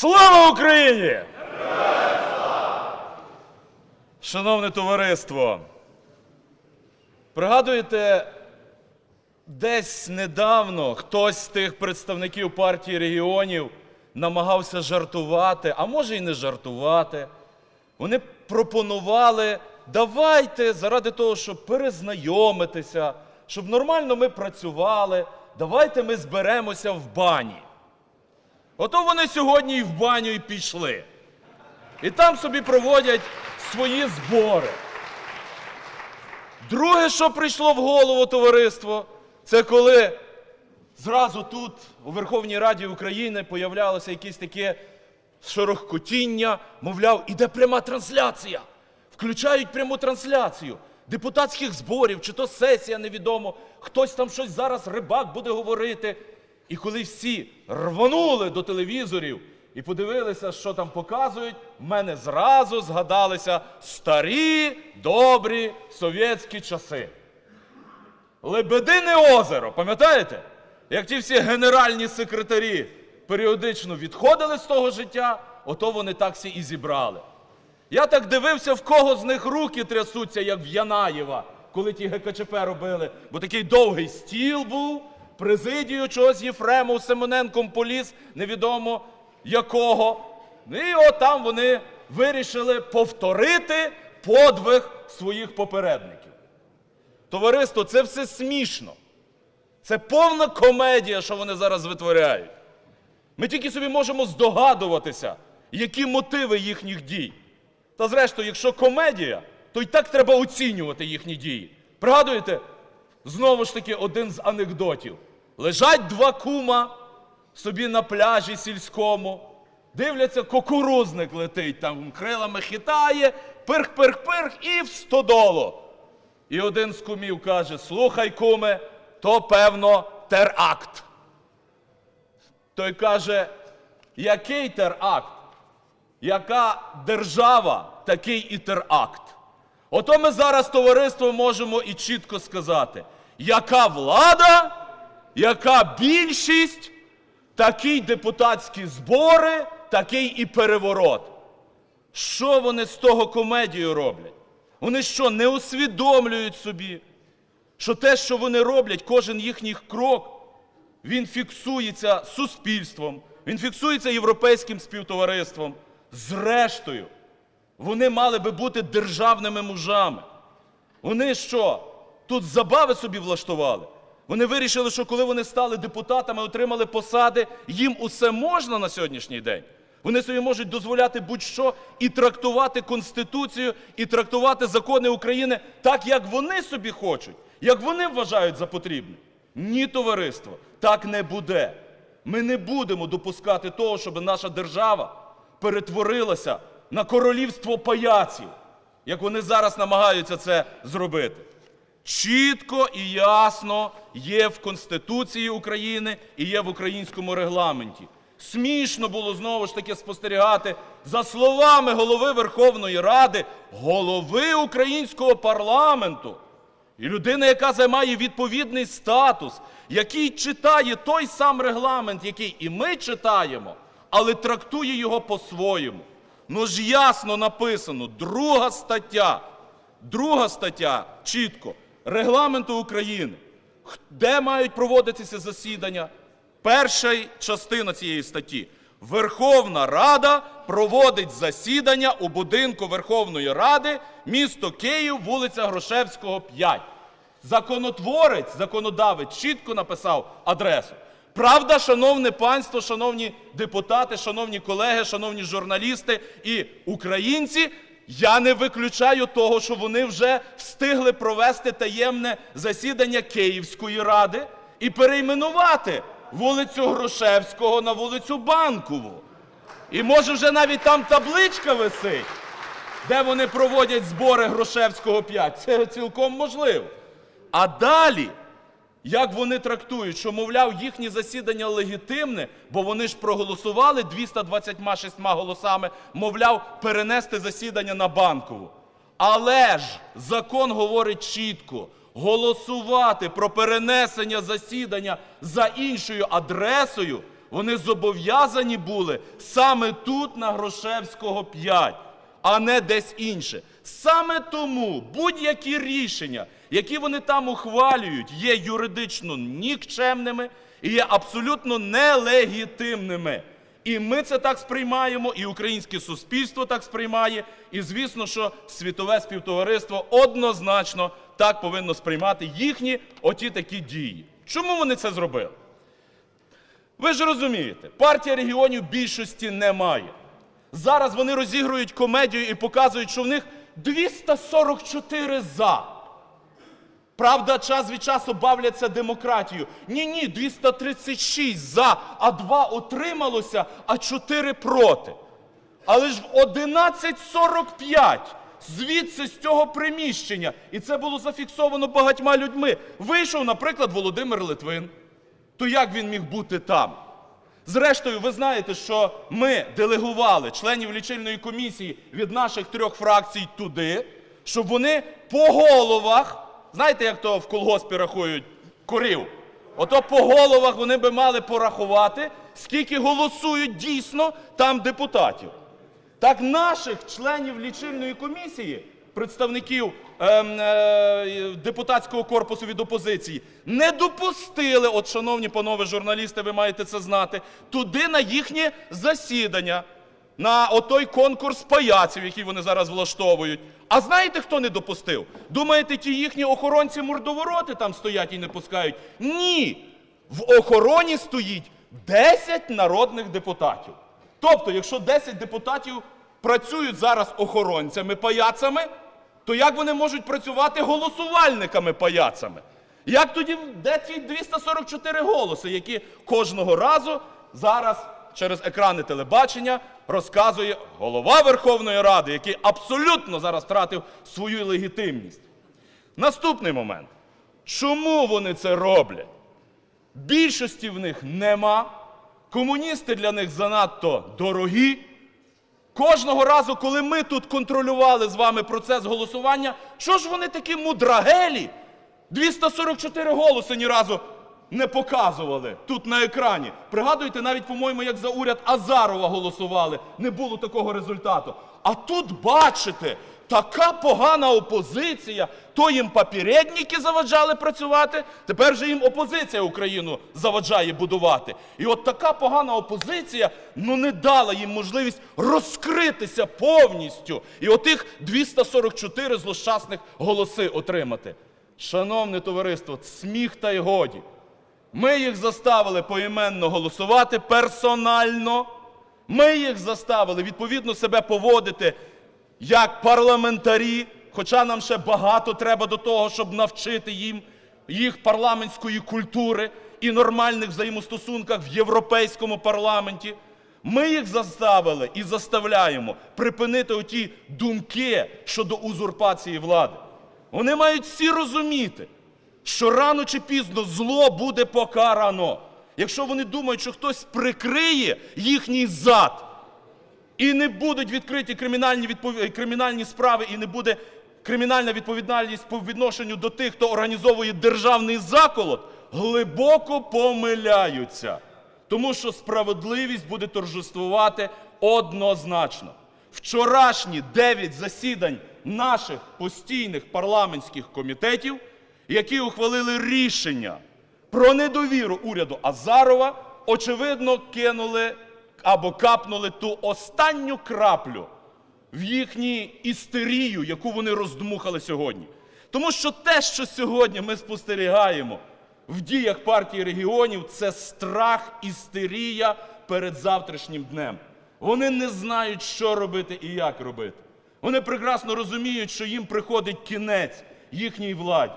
Слава Україні! Шановне товариство, пригадуєте, десь недавно хтось з тих представників партії регіонів намагався жартувати, а може й не жартувати. Вони пропонували, давайте заради того, щоб перезнайомитися, щоб нормально ми працювали, давайте ми зберемося в бані. Ото вони сьогодні і в баню і пішли. І там собі проводять свої збори. Друге, що прийшло в голову товариство, це коли зразу тут, у Верховній Раді України, появлялося якесь таке шорохкотіння, мовляв, іде пряма трансляція. Включають пряму трансляцію депутатських зборів, чи то сесія, невідомо, хтось там щось зараз рибак буде говорити. І коли всі рвонули до телевізорів і подивилися, що там показують, в мене зразу згадалися старі добрі совєтські часи. Лебедине озеро, пам'ятаєте? Як ті всі генеральні секретарі періодично відходили з того життя, ото вони так всі і зібрали. Я так дивився, в кого з них руки трясуться, як в Янаєва, коли ті ГКЧП робили, бо такий довгий стіл був, президію чогось Єфремов Семененком поліз, невідомо якого. І отам вони вирішили повторити подвиг своїх попередників. Товариство, це все смішно. Це повна комедія, що вони зараз витворяють. Ми тільки собі можемо здогадуватися, які мотиви їхніх дій. Та зрештою, якщо комедія, то й так треба оцінювати їхні дії. Пригадуєте, знову ж таки, один з анекдотів. Лежать два кума собі на пляжі сільському, дивляться, кукурузник летить, там крилами хитає, пирх-пирх-пирх і в стодолу. І один з кумів каже: Слухай, куме, то певно теракт. Той каже, який теракт? Яка держава, такий і теракт. Ото ми зараз товариство можемо і чітко сказати, яка влада, яка більшість, такі депутатські збори, такий і переворот. Що вони з того комедію роблять? Вони що, не усвідомлюють собі, що те, що вони роблять, кожен їхній крок, він фіксується суспільством, він фіксується європейським співтовариством. Зрештою, вони мали би бути державними мужами. Вони що? Тут забави собі влаштували. Вони вирішили, що коли вони стали депутатами, отримали посади, їм усе можна на сьогоднішній день. Вони собі можуть дозволяти будь-що і трактувати Конституцію, і трактувати закони України так, як вони собі хочуть, як вони вважають за потрібне. Ні, товариство, так не буде. Ми не будемо допускати того, щоб наша держава перетворилася на королівство паяців, як вони зараз намагаються це зробити. Чітко і ясно є в Конституції України і є в українському регламенті. Смішно було знову ж таки спостерігати за словами голови Верховної Ради, голови українського парламенту. І людина, яка займає відповідний статус, який читає той сам регламент, який і ми читаємо, але трактує його по-своєму. Ну ж ясно написано, друга стаття, друга стаття чітко регламенту України, де мають проводитися засідання. Перша частина цієї статті. Верховна Рада проводить засідання у будинку Верховної Ради, місто Київ, вулиця Грушевського, 5. Законотворець, законодавець чітко написав адресу. Правда, шановне панство, шановні депутати, шановні колеги, шановні журналісти і українці, я не виключаю того, що вони вже встигли провести таємне засідання Київської ради і перейменувати вулицю Грушевського на вулицю Банкову. І може вже навіть там табличка висить, де вони проводять збори Грушевського 5. Це цілком можливо. А далі, як вони трактують, що, мовляв, їхнє засідання легітимне, бо вони ж проголосували 226 голосами, мовляв, перенести засідання на банкову. Але ж закон говорить чітко: голосувати про перенесення засідання за іншою адресою вони зобов'язані були саме тут, на Грошевського 5, а не десь інше. Саме тому будь-які рішення, які вони там ухвалюють, є юридично нікчемними і є абсолютно нелегітимними. І ми це так сприймаємо, і українське суспільство так сприймає. І звісно, що світове співтовариство однозначно так повинно сприймати їхні оті такі дії. Чому вони це зробили? Ви ж розумієте, партія регіонів більшості немає. Зараз вони розігрують комедію і показують, що в них 244 за. Правда, час від часу бавляться демократію. Ні, ні, 236 за, а 2 отрималося, а 4 проти. Але ж в 11.45 звідси з цього приміщення, і це було зафіксовано багатьма людьми. Вийшов, наприклад, Володимир Литвин. То як він міг бути там? Зрештою, ви знаєте, що ми делегували членів лічильної комісії від наших трьох фракцій туди, щоб вони по головах, знаєте, як то в колгоспі рахують корів? Ото по головах вони би мали порахувати, скільки голосують дійсно там депутатів. Так наших членів лічильної комісії, представників ем, е, депутатського корпусу від опозиції, не допустили, от, шановні панове журналісти, ви маєте це знати, туди на їхнє засідання, на отой конкурс паяців, який вони зараз влаштовують. А знаєте, хто не допустив? Думаєте, ті їхні охоронці мордовороти там стоять і не пускають? Ні! В охороні стоїть 10 народних депутатів. Тобто, якщо 10 депутатів працюють зараз охоронцями паяцами, то як вони можуть працювати голосувальниками паяцами? Як тоді де ті 244 голоси, які кожного разу зараз через екрани телебачення розказує голова Верховної Ради, який абсолютно зараз втратив свою легітимність? Наступний момент. Чому вони це роблять? Більшості в них нема. Комуністи для них занадто дорогі. Кожного разу, коли ми тут контролювали з вами процес голосування, що ж вони такі мудрагелі? 244 голоси ні разу не показували тут на екрані. Пригадуєте, навіть, по-моєму, як за уряд Азарова голосували, не було такого результату. А тут бачите, така погана опозиція, то їм попередники заваджали працювати, тепер же їм опозиція Україну заваджає будувати. І от така погана опозиція ну не дала їм можливість розкритися повністю і отих 244 злощасних голоси отримати. Шановне товариство, сміх та й годі. Ми їх заставили поіменно голосувати персонально. Ми їх заставили відповідно себе поводити як парламентарі, хоча нам ще багато треба до того, щоб навчити їм їх парламентської культури і нормальних взаємостосунках в Європейському парламенті. Ми їх заставили і заставляємо припинити оті думки щодо узурпації влади. Вони мають всі розуміти, що рано чи пізно зло буде покарано. Якщо вони думають, що хтось прикриє їхній зад, і не будуть відкриті кримінальні, відпов... кримінальні справи, і не буде кримінальна відповідальність по відношенню до тих, хто організовує державний заколот, глибоко помиляються. Тому що справедливість буде торжествувати однозначно. Вчорашні дев'ять засідань наших постійних парламентських комітетів, які ухвалили рішення про недовіру уряду Азарова, очевидно, кинули або капнули ту останню краплю в їхню істерію, яку вони роздмухали сьогодні. Тому що те, що сьогодні ми спостерігаємо в діях партії регіонів, це страх, істерія перед завтрашнім днем. Вони не знають, що робити і як робити. Вони прекрасно розуміють, що їм приходить кінець їхній владі.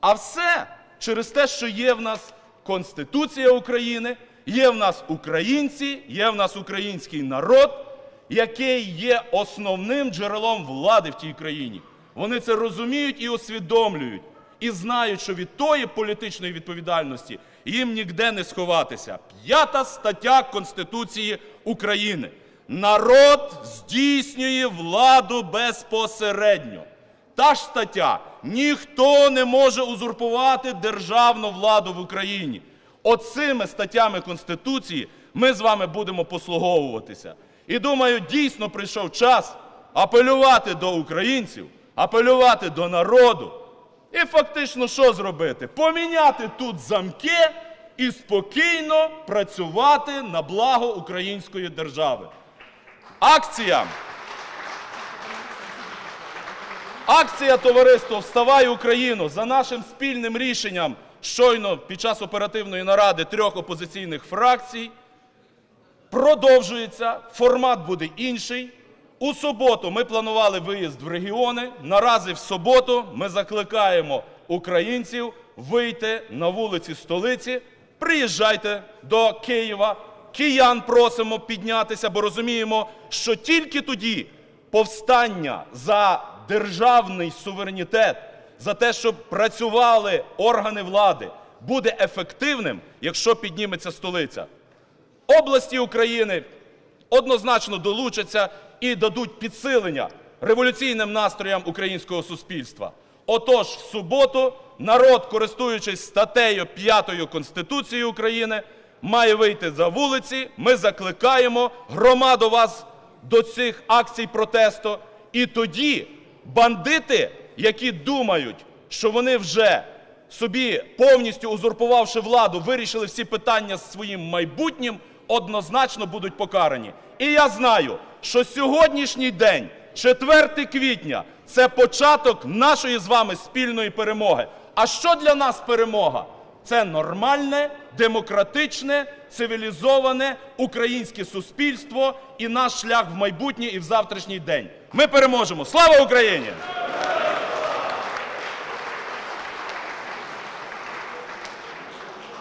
А все через те, що є в нас Конституція України, є в нас українці, є в нас український народ, який є основним джерелом влади в тій країні. Вони це розуміють і усвідомлюють, і знають, що від тої політичної відповідальності їм ніде не сховатися. П'ята стаття Конституції України. Народ здійснює владу безпосередньо. Та ж стаття: ніхто не може узурпувати державну владу в Україні. Оцими статтями Конституції ми з вами будемо послуговуватися. І думаю, дійсно прийшов час апелювати до українців, апелювати до народу. І фактично що зробити? Поміняти тут замки і спокійно працювати на благо української держави. Акція. Акція товариство Вставай Україну за нашим спільним рішенням щойно під час оперативної наради трьох опозиційних фракцій продовжується. Формат буде інший. У суботу ми планували виїзд в регіони. Наразі в суботу ми закликаємо українців вийти на вулиці столиці. Приїжджайте до Києва. Киян просимо піднятися, бо розуміємо, що тільки тоді повстання за державний суверенітет, за те, щоб працювали органи влади, буде ефективним, якщо підніметься столиця. Області України однозначно долучаться і дадуть підсилення революційним настроям українського суспільства. Отож, в суботу народ, користуючись статтею 5 Конституції України, має вийти за вулиці. Ми закликаємо громаду вас до цих акцій протесту. І тоді бандити, які думають, що вони вже собі повністю узурпувавши владу, вирішили всі питання з своїм майбутнім, однозначно будуть покарані. І я знаю, що сьогоднішній день, 4 квітня, це початок нашої з вами спільної перемоги. А що для нас перемога? Це нормальне, демократичне, цивілізоване українське суспільство і наш шлях в майбутнє і в завтрашній день. Ми переможемо! Слава Україні!